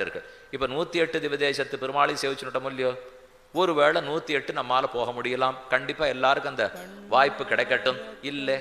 இருக்கு இப்ப நூத்தி எட்டு திவதேசத்து பெருமாளையும் சேவிச்சுட்டோம் இல்லையோ? ஒருவேளை நூத்தி எட்டு நம்மால் போக முடியலாம். கண்டிப்பா எல்லாருக்கும் அந்த வாய்ப்பு கிடைக்கட்டும். இல்லை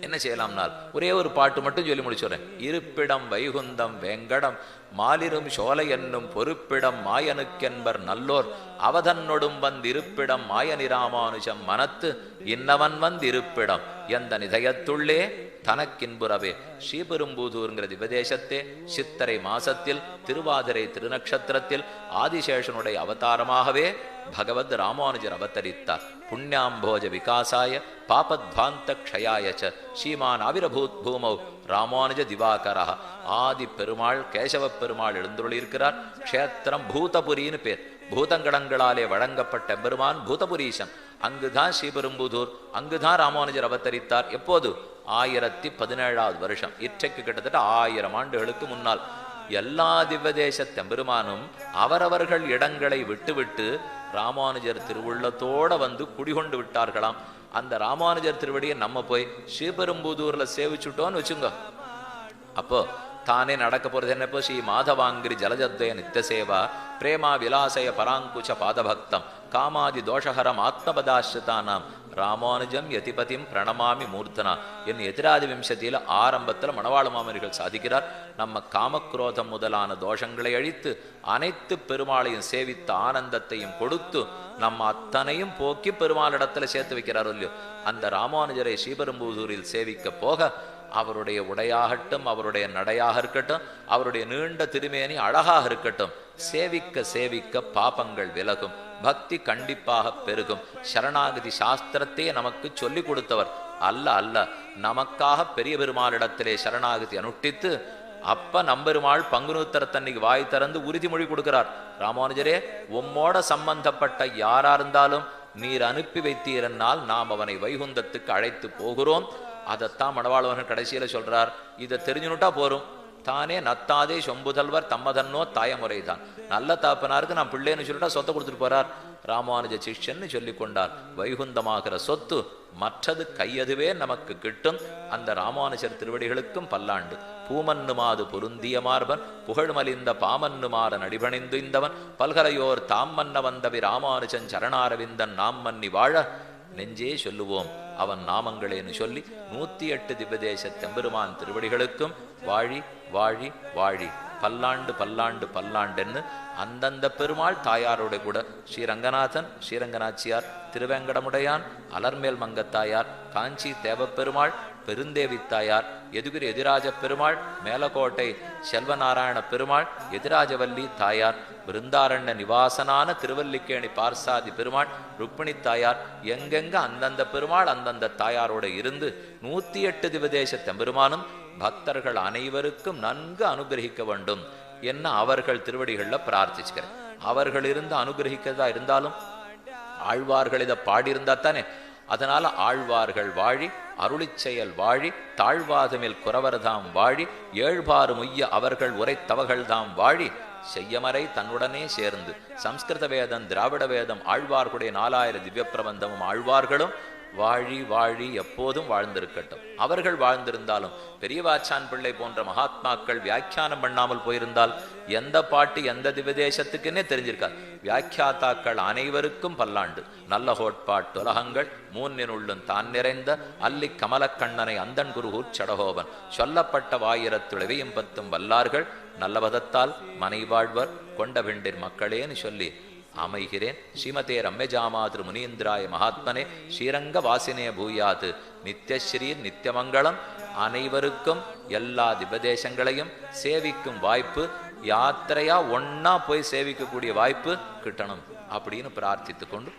என்ன செய்யலாம்னால் ஒரே ஒரு பாட்டு மட்டும் சொல்லி முடிச்சுறேன் இருப்பிடம் வைகுந்தம் வெங்கடம். மாலிரும் சோலை என்னும் பொறுப்பிடம் மாயனுக்கென்பர் நல்லோர் அவதன்னொடும் வந்திருப்பிடம் மாயனிராமானுஜம் மனத்து இன்னவன் வந்திருப்பிடம். எந்த நிதயத்துள்ளே தனக்கின்புறவே. ஸ்ரீபெரும்பூதூர்ங்கிற திவதேசத்தே சித்தரை மாசத்தில் திருவாதிரை திருநக்ஷத்திரத்தில் ஆதிசேஷனுடைய அவதாரமாகவே பகவத் ராமானுஜர் அவதரித்தார். புண்ணியாம்போஜ விகாசாய பாபத்வாந்த க்ஷயாயச்ச ஸ்ரீமான் அவிரபூத் பூமௌ ராமானுஜ திவாகரா ஆதி பெருமாள் கேசவ பெருமாள் எழுந்துள்ளிருக்கிறார் க்ஷேத்திரம் பூதபுரின்னு பேர். பூதங்கடங்களாலே வழங்கப்பட்ட பெருமான் பூதபுரீசன். அங்குதான் ஸ்ரீபெரும்புதூர் அங்குதான் ராமானுஜர் அவதரித்தார். எப்போது? ஆயிரத்தி பதினேழாவது வருஷம். இற்றைக்கு கிட்டத்தட்ட ஆயிரம் ஆண்டுகளுக்கு முன்னால். எல்லா திவ்வதேச தெம்பெருமானும் அவரவர்கள் இடங்களை விட்டுவிட்டு ராமானுஜர் திருவுள்ளத்தோட வந்து குடிகொண்டு விட்டார்களாம். அந்த ராமானுஜர் திருவடியை நம்ம போய் ஸ்ரீபெரும்புதூர்ல சேவிச்சுட்டோம்னு வச்சுங்க. அப்போ தானே நடக்க போறது என்னப்போ ஸ்ரீ மாதவாங்கிரி ஜலஜத்வய நித்திய சேவா பிரேமா விலாசய பராங்குச்ச பாதபக்தம் காமாதி தோஷஹரம் ஆத்மபதாஸ்ரிதானாம் ராமானுஜம் யதிபதியும் பிரணமாமி மூர்த்தனா. என் எதிராதி விம்சத்தியில் ஆரம்பத்துல மணவாள மாமனிகள் சாதிக்கிறார். நம்ம காமக்ரோதம் முதலான தோஷங்களை அழித்து அனைத்து பெருமாளையும் சேவித்த ஆனந்தத்தையும் கொடுத்து நம்ம அத்தனையும் போக்கி பெருமாளிடத்துல சேர்த்து வைக்கிறார் இல்லையோ? அந்த ராமானுஜரை ஸ்ரீபெரும்புதூரில் சேவிக்க போக அவருடைய உடையாகட்டும் அவருடைய நடையாக இருக்கட்டும் அவருடைய நீண்ட திருமேனி அழகாக இருக்கட்டும். சேவிக்க சேவிக்க பாபங்கள் விலகும். பக்தி கண்டிப்பாக பெருகும். சரணாகதி சாஸ்திரத்தையே நமக்கு சொல்லி கொடுத்தவர். அல்ல அல்ல நமக்காக பெரிய பெருமாளிடத்திலே சரணாகதி அனுஷ்டித்து அப்ப நம்பெருமாள் பங்குனூத்தரத்தன்னைக்கு வாய் திறந்து உறுதிமொழி கொடுக்கிறார். ராமானுஜரே உம்மோட சம்பந்தப்பட்ட யாரா இருந்தாலும் நீர் அனுப்பி வைத்தீரென்னால் நாம் அவனை வைகுந்தத்துக்கு அழைத்து போகிறோம். அதைத்தான் மணவாழ்வர்கள் கடைசியில சொல்றார். இதை தெரிஞ்சுனுட்டா போரும். தானே நத்தாதே சொம்புதல்வர் தம்மதன்னோ தாயமுறை தான் நல்ல தாப்பனாருக்கு நான் பிள்ளைன்னு சொல்லிட்டா சொத்தை கொடுத்துட்டு போறார். ராமானுஜ சிஷ்யன்னு சொல்லி கொண்டார். வைகுந்தமாகிற சொத்து மற்றது கையதுவே நமக்கு கிட்டும். அந்த ராமானுஜர் திருவடிகளுக்கும் பல்லாண்டு. பூமன்னுமாது பொருந்திய மார்பன் புகழ்மலிந்த பாமன்னுமாற நடிபணிந்து இந்தவன் பல்கலையோர் தாம் மன்ன வந்தவி ராமானுஜன் சரணாரவிந்தன் நாம் மன்னி வாழ நெஞ்சே சொல்லுவோம். அவன் நாமங்களேன்னு சொல்லி நூத்தி எட்டு திவ்யதேச தெம்பெருமான் திருவடிகளுக்கும் வாழி வாழி வாழி பல்லாண்டு பல்லாண்டு பல்லாண்டுன்னு அந்தந்த பெருமாள் தாயாரோட கூட ஸ்ரீரங்கநாதன் ஸ்ரீரங்கநாச்சியார் திருவேங்கடமுடையான் அலர்மேல் மங்கத்தாயார் காஞ்சி தேவப்பெருமாள் பெருந்தேவி தாயார் எதுகிரி எதிராஜ பெருமாள் மேலக்கோட்டை செல்வநாராயண பெருமாள் எதிராஜவல்லி தாயார் பிருந்தாரண்ய நிவாசனான திருவல்லிக்கேணி பார்சாதி பெருமாள் ருக்மிணி தாயார் எங்கெங்க அந்தந்த பெருமாள் அந்தந்த தாயாரோட இருந்து நூத்தி எட்டு திவதேச தெம்பெருமானும் பக்தர்கள் அனைவருக்கும் நன்கு அனுகிரகிக்க வேண்டும் என்ன அவர்கள் திருவடிகள்ல பிரார்த்திச்சுக்கிறேன். அவர்கள் இருந்து அனுகிரகிக்கிறதா இருந்தாலும் ஆழ்வார்கள் இதை பாடியிருந்தா தானே அதனால ஆழ்வார்கள் வாழி அருளிச்செயல் வாழி தாழ்வாதுமில் குறவர்தாம் வாழி ஏழ்பாறு முய்ய அவர்கள் உரைத்தவகள்தாம் வாழி செய்யமறை தன்னுடனே சேர்ந்து சம்ஸ்கிருத வேதம் திராவிட வேதம் ஆழ்வார்களுடைய நாலாயிரம் திவ்ய பிரபந்தமும் ஆழ்வார்களும் வாழி வாழி எப்போதும் வாழ்ந்திருக்கட்டும். அவர்கள் வாழ்ந்திருந்தாலும் பெரியவாச்சான் பிள்ளை போன்ற மகாத்மாக்கள் வியாக்கியானம் பண்ணாமல் போயிருந்தால் எந்த பாட்டு எந்த திவதேசத்துக்குன்னே தெரிஞ்சிருக்காது. வியாக்கியாத்தாக்கள் அனைவருக்கும் பல்லாண்டு. நல்ல ஹோட்பாட்டுலகங்கள் மூன்னினுள்ளும் தான் நிறைந்த அல்லி கமலக்கண்ணனை அந்தன் குருகூர் சடகோபன். சொல்லப்பட்ட வாயிரத்துளவையும் பத்தும் வல்லார்கள் நல்லபதத்தால் மனைவாழ்வர் கொண்ட மக்களேன்னு சொல்லி அமைகிறேன். ஸ்ரீமதே ரம்யஜாமாதிரு முனீந்திராய மகாத்மனே ஸ்ரீரங்க வாசினே பூயாது நித்யஸ்ரீ நித்தியமங்கலம் அனைவருக்கும் எல்லா திபதேசங்களையும் சேவிக்கும் வாய்ப்பு யாத்திரையா ஒன்னா போய் சேவிக்கக்கூடிய வாய்ப்பு கிட்டணும். அப்படின்னு பிரார்த்தித்து கொண்டு